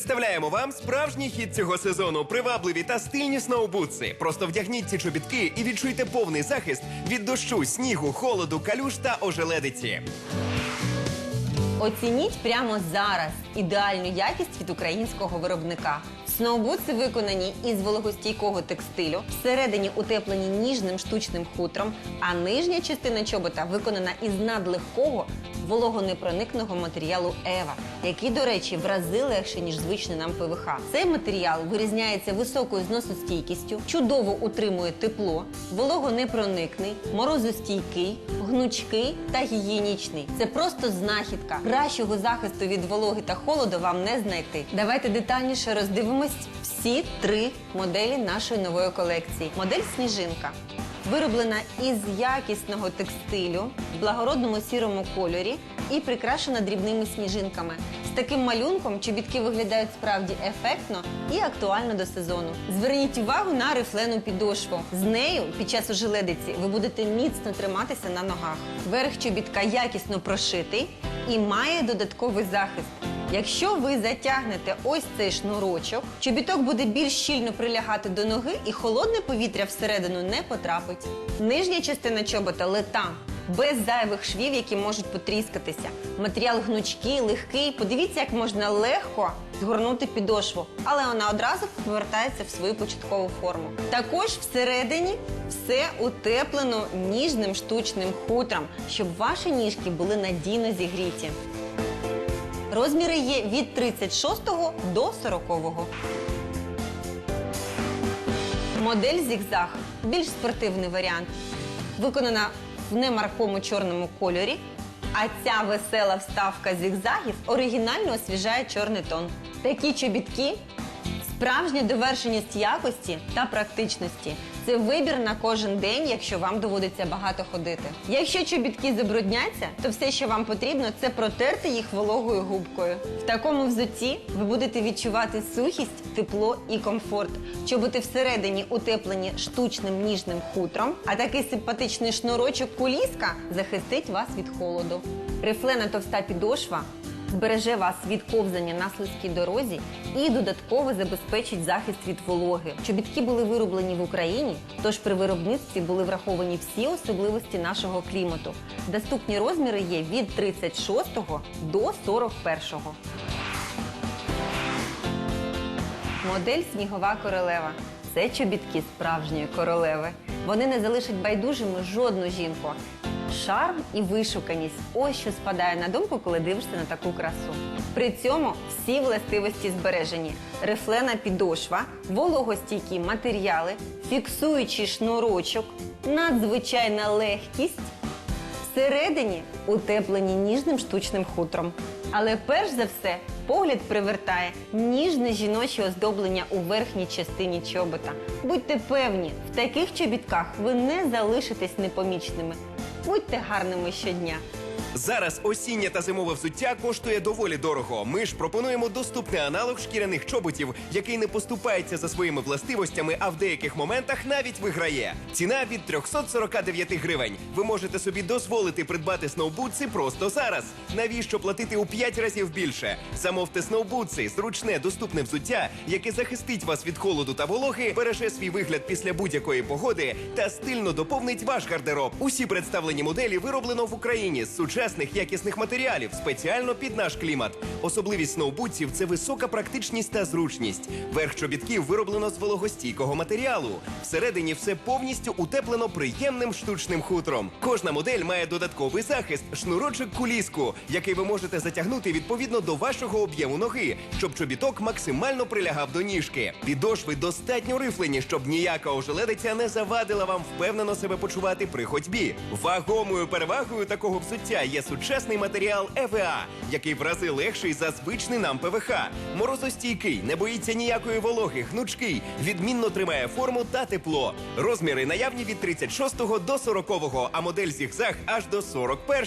Представляємо вам справжній хід цього сезону. Привабливі та стильні сноубутси. Просто вдягніть ці чобітки і відчуйте повний захист від дощу, снігу, холоду, калюш та ожеледиці. Оцініть прямо зараз ідеальну якість від українського виробника. Сноубутси виконані із вологостійкого текстилю, всередині утеплені ніжним штучним хутром, а нижня частина чобота виконана із надлегкого вологонепроникного матеріалу Ева, який, до речі, в рази легше, ніж звичний нам ПВХ. Цей матеріал вирізняється високою зносостійкістю, чудово утримує тепло, вологонепроникний, морозостійкий, гнучкий та гігієнічний. Це просто знахідка. Кращого захисту від вологи та холоду вам не знайти. Давайте детальніше роздивимось всі три моделі нашої нової колекції. Модель сніжинка. Вироблена із якісного текстилю в благородному сірому кольорі і прикрашена дрібними сніжинками. З таким малюнком чобітки виглядають справді ефектно і актуально до сезону. Зверніть увагу на рифлену підошву. З нею під час ожеледиці ви будете міцно триматися на ногах. Верх чобітка якісно прошитий і має додатковий захист. Якщо ви затягнете ось цей шнурочок, чобіток буде більш щільно прилягати до ноги і холодне повітря всередину не потрапить. Нижня частина чобота лета. Без зайвих швів, які можуть потріскатися. Матеріал гнучкий, легкий. Подивіться, як можна легко згорнути підошву, але вона одразу повертається в свою початкову форму. Також всередині все утеплено ніжним штучним хутром, щоб ваші ніжки були надійно зігріті. Розміри є від 36 до 40. Модель зігзаг більш спортивний варіант. Виконана в немаркому чорному кольорі. А ця весела вставка зігзагів оригінально освіжає чорний тон. Такі чобітки справжня довершеність якості та практичності. Це вибір на кожен день, якщо вам доводиться багато ходити. Якщо чобітки забрудняться, то все, що вам потрібно, це протерти їх вологою губкою. В такому взутті ви будете відчувати сухість, тепло і комфорт. Чоботи всередині утеплені штучним ніжним хутром, а такий симпатичний шнурочок куліска захистить вас від холоду. Рифлена товста підошва збереже вас від ковзання на слизькій дорозі і додатково забезпечить захист від вологи. Чобітки були вироблені в Україні, тож при виробництві були враховані всі особливості нашого клімату. Доступні розміри є від 36 до 41. Модель снігова королева. Це чобітки справжньої королеви. Вони не залишать байдужими жодну жінку. Шарм і вишуканість ось що спадає на думку, коли дивишся на таку красу. При цьому всі властивості збережені: рифлена підошва, вологостійкі матеріали, фіксуючий шнурочок, надзвичайна легкість. Всередині утеплені ніжним штучним хутром. Але перш за все погляд привертає ніжне жіноче оздоблення у верхній частині чобота. Будьте певні, в таких чобітках ви не залишитесь непомічними. Будьте гарними щодня. Зараз осіннє та зимове взуття коштує доволі дорого. Ми ж пропонуємо доступний аналог шкіряних чоботів, який не поступається за своїми властивостями, а в деяких моментах навіть виграє. Ціна від 349 гривень. Ви можете собі дозволити придбати сноубутси просто зараз. Навіщо платити у 5 разів більше? Замовте сноубутси, зручне, доступне взуття, яке захистить вас від холоду та вологи, береже свій вигляд після будь-якої погоди та стильно доповнить ваш гардероб. Усі представлені моделі вироблено в Україні з сучасних якісних матеріалів, спеціально під наш клімат. Особливість сноубутсів це висока практичність та зручність. Верх чобітків вироблено з вологостійкого матеріалу. Всередині все повністю утеплено приємним штучним хутром. Кожна модель має додатковий захист, шнурочок куліску, який ви можете затягнути відповідно до вашого об'єму ноги, щоб чобіток максимально прилягав до ніжки. Підошви достатньо рифлені, щоб ніяка ожеледиця не завадила вам впевнено себе почувати при ходьбі. Вагомою перевагою такого взуття є сучасний матеріал ЕВА, який в рази легший за звичний нам ПВХ. Морозостійкий, не боїться ніякої вологи, гнучкий, відмінно тримає форму та тепло. Розміри наявні від 36 до 40, а модель зігзаг аж до 41.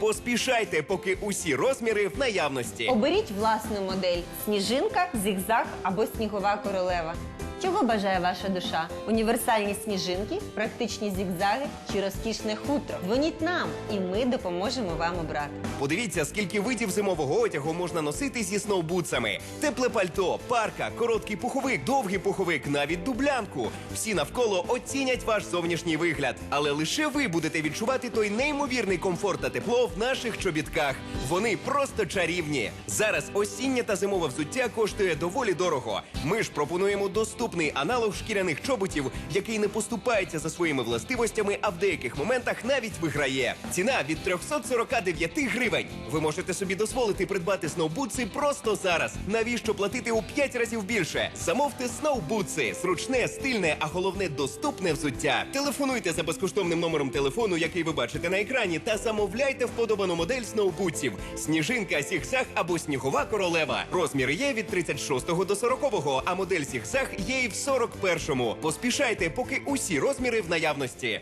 Поспішайте, поки усі розміри в наявності. Оберіть власну модель: сніжинка, зігзаг або снігова королева. Чого бажає ваша душа? Універсальні сніжинки, практичні зігзаги чи розкішне хутро? Дзвоніть нам, і ми допоможемо вам обрати. Подивіться, скільки видів зимового одягу можна носити зі сноубутсами: тепле пальто, парка, короткий пуховик, довгий пуховик, навіть дублянку. Всі навколо оцінять ваш зовнішній вигляд, але лише ви будете відчувати той неймовірний комфорт та тепло в наших чобітках. Вони просто чарівні. Зараз осіннє та зимове взуття коштує доволі дорого. Ми ж пропонуємо доступний аналог шкіряних чоботів, який не поступається за своїми властивостями, а в деяких моментах навіть виграє. Ціна від 349 гривень. Ви можете собі дозволити придбати сноубутси просто зараз. Навіщо платити у 5 разів більше? Замовте сноубутси, зручне, стильне, а головне доступне взуття. Телефонуйте за безкоштовним номером телефону, який ви бачите на екрані, та замовляйте вподобану модель сноубутсів. Сніжинка, сігзаг або снігова королева. Розміри є від 36 до 40, а модель сігзаг є і в 41. Поспішайте, поки усі розміри в наявності.